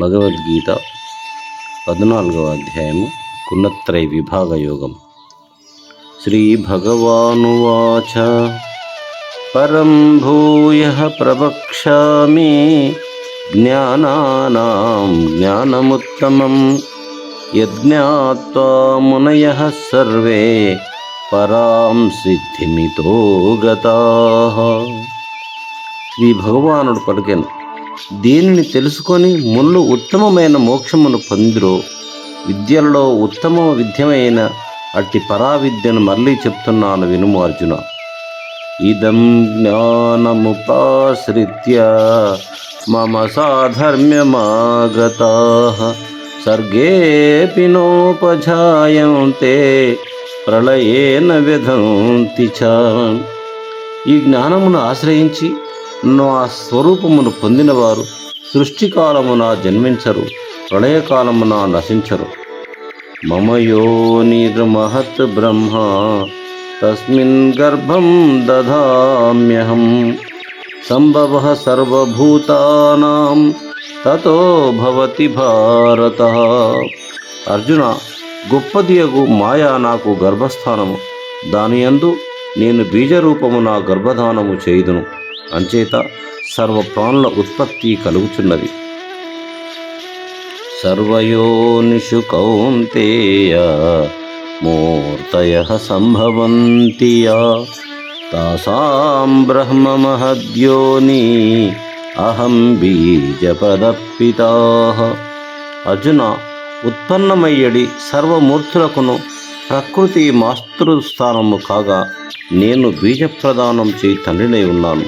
భగవద్గీత పద్నాలుగవ అధ్యాయము కున్నత్రై విభాగ యోగం. శ్రీ భగవానువాచ పరం భూయ ప్రవక్ష్యామి జ్ఞానానాం జ్ఞానముత్తమం యజ్ఞాత్వా మునయ సర్వే పరాం సిద్ధిమితో గతాః. శ్రీ భగవానుడు పలికెను దీనిని తెలుసుకొని ముళ్ళు ఉత్తమమైన మోక్షమును పొందిరో. విద్యలలో ఉత్తమ విద్యమైన అట్టి పరావిద్యను మళ్ళీ చెప్తున్నాను వినుము అర్జున. ఇదం జ్ఞానముపాశ్రిత్య మమ సాధర్మ్యమాగతా. సర్గేపి నోపజాయంతే ప్రళయేన విధంతి చ. ఈ జ్ఞానమును ఆశ్రయించి నా స్వరూపమును పొందినవారు సృష్టికాలమున జన్మించరు ప్రళయకాలమున నశించరు. మమ మహత్ బ్రహ్మ తస్మిన్ గర్భం దదామ్యహం సంభవ సర్వభూతానాం తతో భవతి భారత. అర్జున గొప్పదియగు మాయా నాకు గర్భస్థానము. దాని యందు నేను బీజరూపము నా గర్భధానము చేయుదును. అంచేత సర్వ ప్రాణుల ఉత్పత్తి కలుగుచున్నది. సర్వయోనిషు కౌంతేయ మూర్తయ సంభవంతి తాసాం బ్రహ్మ మహద్యోని అహం బీజపదర్పిత అర్జున ఉత్పన్నమయ్యడి సర్వమూర్తులకును ప్రకృతి మాతృస్థానము కాగా నేను బీజప్రదానం చేయి తండ్రినై ఉన్నాను.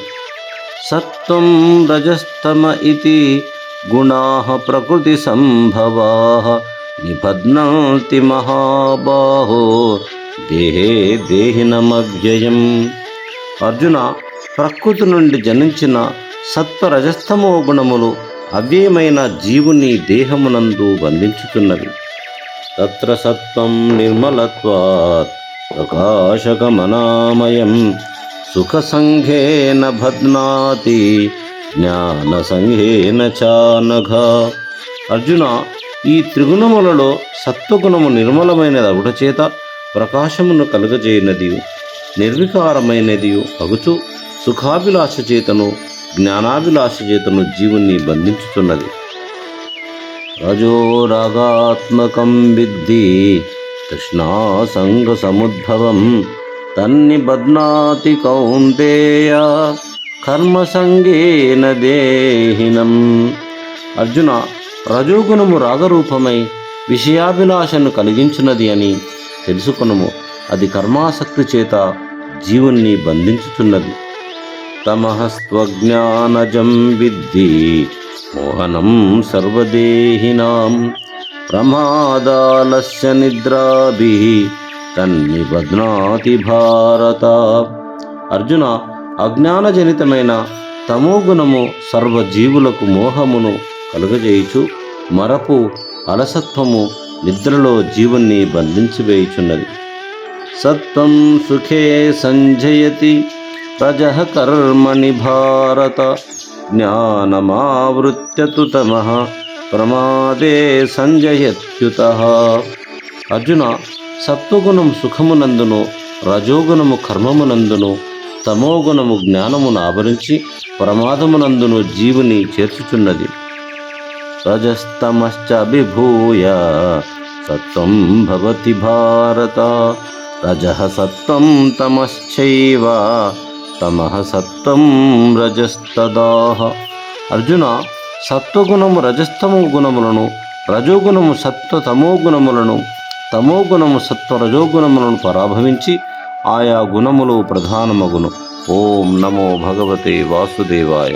సత్వం రజస్తమ ఇది గుణా ప్రకృతి సంభవా నిబధ్నంతి మహాబాహో దేహే దేహినమవ్యయం అర్జున ప్రకృతి నుండి జనించిన సత్వ రజస్తమో గుణములు అవ్యయమైన జీవుని దేహమునందు బంధించుతున్నవి. తత్ర సత్వం నిర్మలత్వాత్ ప్రకాశకమనామయం సుఖసంఘేన భద్నాతి జ్ఞానసంఘేన చానఘ అర్జున ఈ త్రిగుణములలో సత్వగుణము నిర్మలమైనది అగుట చేత ప్రకాశమును కలుగజేయనది నిర్వికారమైనదియు అగుచు సుఖాభిలాష చేతను జ్ఞానాభిలాష చేతను జీవుని బంధించుతున్నది రజోరాగాత్మకం విద్ధి తృష్ణాసంగ సముద్భవం తన్ని తన్నిబధ్నాతి కౌంతేయ కర్మసంగేన దేహినం. అర్జున రజోగుణము రాగరూపమై విషయాభిలాషను కలిగించున్నది అని తెలుసుకునము. అది కర్మాసక్తి చేత జీవుణ్ణి బంధించుతున్నది తమహస్త్వజ్ఞానజం విద్ధి మోహనం సర్వదేహినాం. ప్రమాదాలస్య నిద్రాభి తన్నిబధ్నాతి భారత. అర్జున అజ్ఞానజనితమైన తమోగుణము సర్వజీవులకు మోహమును కలుగజేయుచు మరపు అలసత్వము నిద్రలో జీవుణ్ణి బంధించివేయుచున్నది. సత్వం సుఖే సంజయతి రజ కర్మణి భారత. జ్ఞానమావృత్యతు తమ ప్రమాదే సంజయత్యుత. అర్జున సత్వగుణం సుఖమునందును రజోగుణము కర్మమునందును తమోగుణము జ్ఞానమును ఆవరించి ప్రమాదమునందును జీవుని చేర్చుచున్నది. రజస్తమశ్చభిభూయ సత్వం భవతి భారత రజ సత్వం తమశ్చైవ తమః సత్వం రజస్తదాహ అర్జున సత్వగుణము రజస్తమో గుణములను రజోగుణము సత్వ తమో గుణములను తమో గుణము సత్వరజోగుణములను పరాభవించి ఆయా గుణములు ప్రధానమగును. ఓం నమో భగవతే వాసుదేవాయ.